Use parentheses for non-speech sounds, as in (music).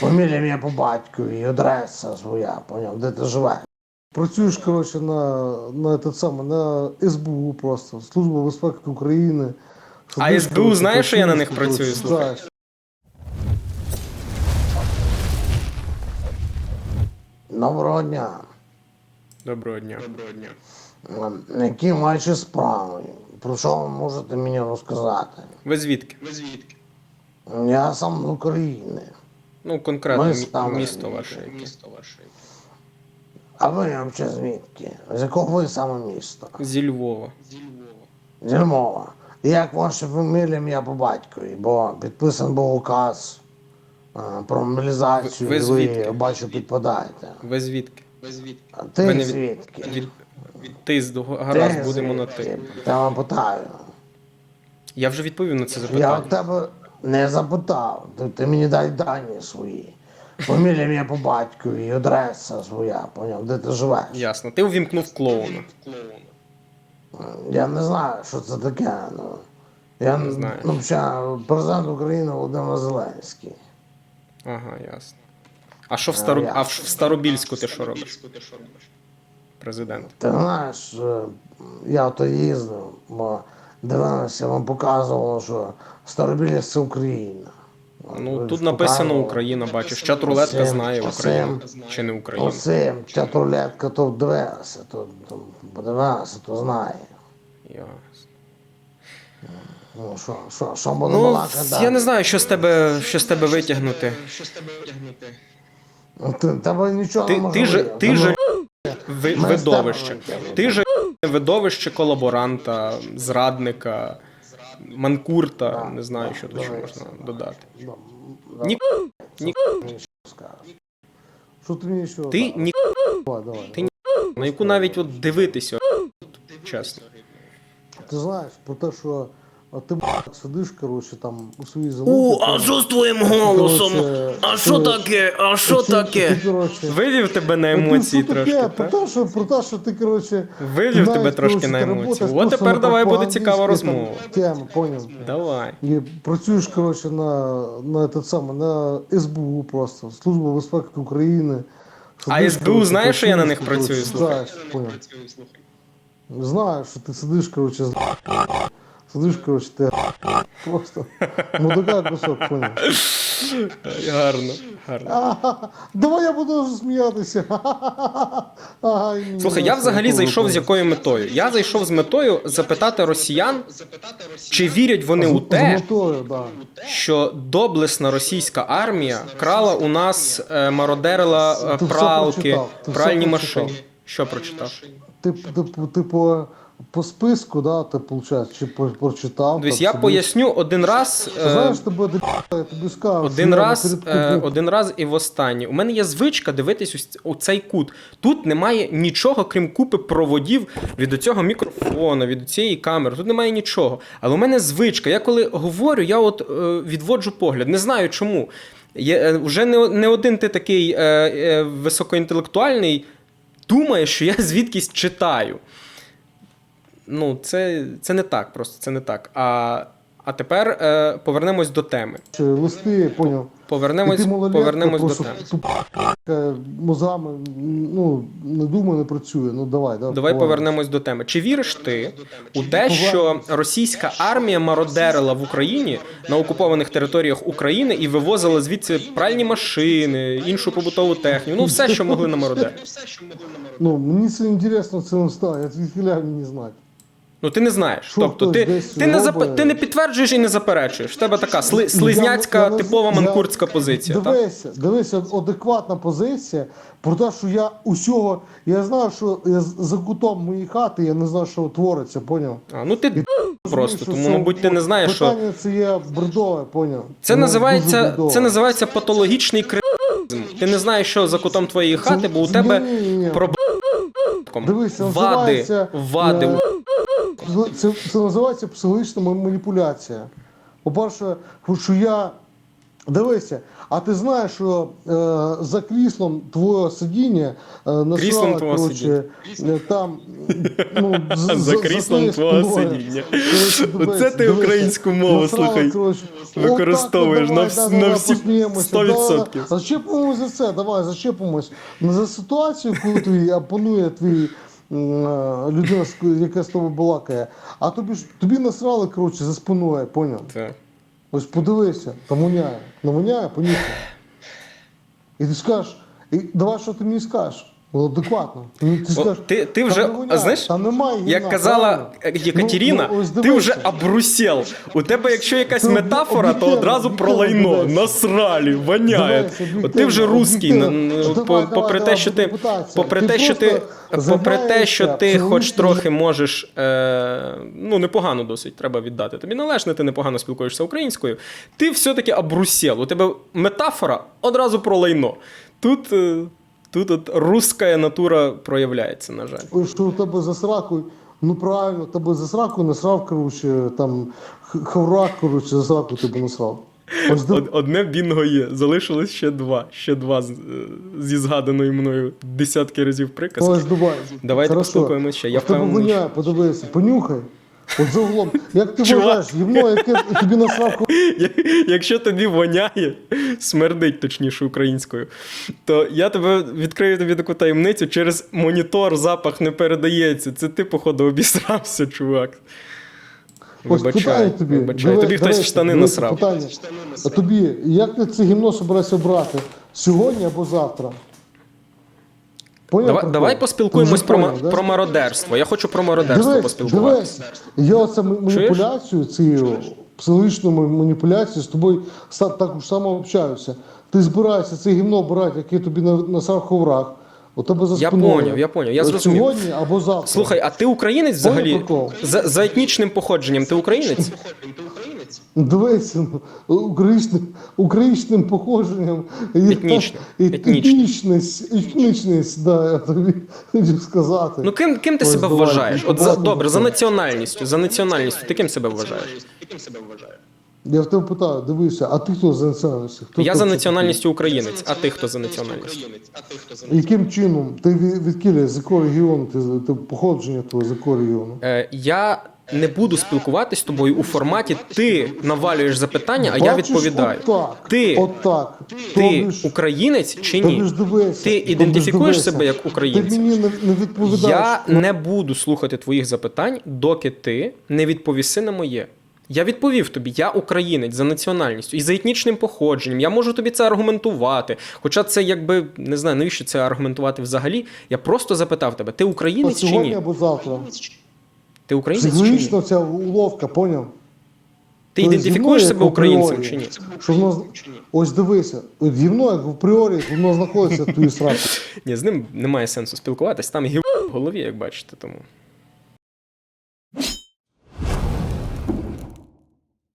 Фамілія моя по батькові, і адреса своя, поняв, де ти живеш. Працюєш, коротше, на, на, те саме, на СБУ просто, Служба безпеки України. А СБУ коротше, знає, що я на них працюю, слухай? знаєш. Доброго дня. Доброго дня. Доброго дня. Ем, Які ваші справи? Про що ви можете мені розказати? Ви звідки? Я сам з України. Ну, конкретно Ми мі- місто ваше. яке. А ви взагалі звідки? З якого ви саме міста? Зі Львова. Зі Львова. Як ваша фамілія, ім'я по батькові? Бо підписаний був указ е, про мобілізацію, Ви- ви і звідки? ви, бачу, підпадаєте. Ви звідки? А ти Ви не від- звідки? Від... Ти з гаразд Ти будемо на звідки? ти. Я вам питаю. Я вже відповів на це Я запитання. у тебе не запитав. Ти, ти мені дай дані свої. Фамілія ім'я по батькові, і адреса своя, поняв, де ти живеш. Ясно. Ти увімкнув клоуна. Я не знаю, що це таке. Ну, я Не знаєш. Ну, взагалі, президент України Володимир Зеленський. Ага, ясно. А що в Старо... я- а в в Старобільську ти що робиш? Президент. Ти знаєш, е, я то їздив, бо дивилися, вам показувало, що Старобілість це Україна. Ну Ви тут написано. Україна, бачиш. Чат рулетка знає Україна. оцим- Чи не Україна? Оцим чатрулетка то дивилася, то, то подивилася, то знає. Ясно. Ну що, що, що будемо Ну, балакати я не знаю, що з тебе, що з тебе витягнути. Ну, Ти, тебе нічого Ти, не ти же, ти Ну, же ви, ми видовище. Ти же видовище колаборанта, зрадника, манкурта. Не знаю, що тут ще можна додати. Да, Ні, ні. що ти мені що? Ти ні, Давай, давай. Ти на яку навіть от дивитися, чесно. Ти знаєш про те, що а ти сидиш, коротше, там у своїй залупі. О, а що з твоїм голосом? Коротше, А що таке? А що ти- таке? ти, коротше, Вивів тебе на Ну, емоції що таке? трошки, Про те, що, про те, що ти, коротше, Вивів знаєш, тебе трошки коротше, на ти емоції. От просто тепер на давай буде цікава розмова. Теми, поняв? Давай. І працюєш, коротше, на, на, те саме, на СБУ просто, Служба безпеки України. А СБУ коротше, знає, що я на них працюю, слухай? знаєш, поняв. Знаю, що ти сидиш, коротше, з... сидиш, коротше, ти просто мудака кусок, поняв. Гарно, гарно. Давай я буду сміятися. Слухай, я взагалі зайшов з якою метою? Я зайшов з метою запитати росіян, чи вірять вони у те, що доблесна російська армія крала у нас, е, мародерила е, пралки, пральні машини. Що прочитав? Ти, типу, ти по, списку, да, ти, виходить, чи по- прочитав. Дивись, так я собі. поясню один раз. Ти е, Знаєш, тебе де я тобі скажу. Один що я раз, е, один раз і востаннє. У мене є звичка дивитись ось у цей кут. Тут немає нічого, крім купи проводів від цього мікрофона, від цієї камери. Тут немає нічого. Але у мене звичка. Я коли говорю, я от е, відводжу погляд. Не знаю чому. Є, е, вже не, не один ти такий е, е, високоінтелектуальний думає, що я звідкись читаю. Ну, це, це не так, просто це не так. А, а тепер е, повернемось до теми. Листи, поняв. Повернемось, ти малолетка, повернемось до просто теми. тупа, мозгами, ну, не думає, не працює. Ну, давай, да, Давай повернемось. до теми. Чи віриш ти у те, що російська армія мародерила в Україні на окупованих територіях України і вивозила звідси пральні машини, іншу побутову техніку, ну все, що могли намародерити? Ну, мені це інтересно, це не стає. Я звідки мені знати. Ну ти не знаєш. Що тобто ти, ти, не зап... ти не підтверджуєш і не заперечуєш. В тебе така сли... слизняцька, Я- я- типова я- манкуртська позиція. Так? Дивися, дивися, адекватна позиція про те, що я усього. Я знаю, що я за кутом моєї хати, я не знаю, що твориться, поняв? А, ну ти просто, тому, це мабуть, ти не знаєш, що питання це є бредове, поняв? Це Ну, називається, це називається патологічний криміналізм. Ти не знаєш, що за кутом твоєї хати, бо у тебе проблеми. Дивися, Вади, вади. е, Це, це називається психологічна маніпуляція. По-перше, що я. Дивися, А ти знаєш, що е, за кріслом твого сидіння е, насрали, Кріслом твого коротше, е, там ну, (laughs) За за кріслом твого сидіння. Оце ти українську мову, насрали, слухай, коротше. використовуєш на давай, вс- на всі 100%. давай. Зачепимось за це, давай, зачепимось. Не за ситуацію, коли твій опонує твій людина, яка з тобою балакає, а тобі ж тобі насрали, коротше, за спиною, поняв? Так. Ось подивися, там воняє. Ну воняє, понюхай. І ти скажеш, і давай, що ти мені скажеш? Ну, адекватно. Ну, ти скажеш, ти, ти «Там вже, не воняє, знаєш, там немає як казала правильно?» Ну, ну, ти вже обрусел. У тебе, якщо якась Ти метафора, то одразу про лайно, насралі, воняє. От ти вже русський, попри те, що ти, попри те, що ти, попри те, що ти хоч трохи можеш, е, ну непогано досить, треба віддати. Тобі належне, ти непогано спілкуєшся українською. Ти все-таки обрусел. У тебе метафора одразу про лайно. Тут, е, тут от русська натура проявляється, на жаль. Ой, Що у тебе за сракою, ну правильно, тебе за сракою насрав, коротше, там хаврак, коротше, за сракою тебе насрав. Ось Одне бінго є, залишилось ще два. Ще два е, зі згаданої мною десятки разів приказки. Ось давай. Давайте Хорошо. поспілкуємося ще. Я впевнений. подивися, понюхай. От за углом. Як ти Чувак. вважаєш, гівно, яке тобі насрав Я- Якщо тобі воняє, смердить точніше українською, то я тебе відкрию тобі таку таємницю, через монітор запах не передається. Це ти, походу, обісрався, чувак. Ось питання тобі. вибачай. Диви- Тобі хтось в штани насрав. Питання. А тобі, як ти це гімно собираєшся брати? Сьогодні або завтра? Поняв Давай, давай поспілкуємось про, ма- да? про мародерство. Я хочу про мародерство Дивись, поспілкуватися. дивись, я оце маніпуляцію, цією психологічною маніпуляцією з тобою так ж само общаюся. Ти збираєшся це гімно брати, яке тобі на, на сам ховрах, у тебе за Я поняв, я поняв, я зрозумів. Сьогодні або завтра. Слухай, а ти українець взагалі? За, за етнічним походженням ти українець? Дивися, ну, українським, українським походженням. і- Етнічним, і- Етнічність, етнічність, да, я тобі хотів сказати. Ну ким, ким ти Ось себе давай, вважаєш? ну, От за, добре, за національністю, за національністю, ти ким себе вважаєш? Я в тебе питаю, дивися, а ти хто за національністю? Хто Я ти за національністю українець, а ти хто за національністю? Яким чином? Ти від, від Кілі, з якого регіону? Ти, ти походження твого з якого регіону? Е, я не буду спілкуватись з тобою у форматі ти навалюєш запитання, а я відповідаю. Ти, отак. ти українець чи ні? Ти ідентифікуєш себе як українець? Не, не. Я не буду слухати твоїх запитань, доки ти не відповіси на моє. Я відповів тобі, я українець за національністю і за етнічним походженням. Я можу тобі це аргументувати. Хоча це якби не знаю, навіщо це аргументувати взагалі. Я просто запитав тебе: ти українець чи ні? або завтра. Ти українець? Психологічно ця уловка, поняв? Ти То ідентифікуєш мною себе українцем чи ні? Що воно, ось дивися, от зі мною як в пріорі воно знаходиться в твоїй (laughs) сраці. Ні, з ним немає сенсу спілкуватись. Там гів в голові, як бачите, тому.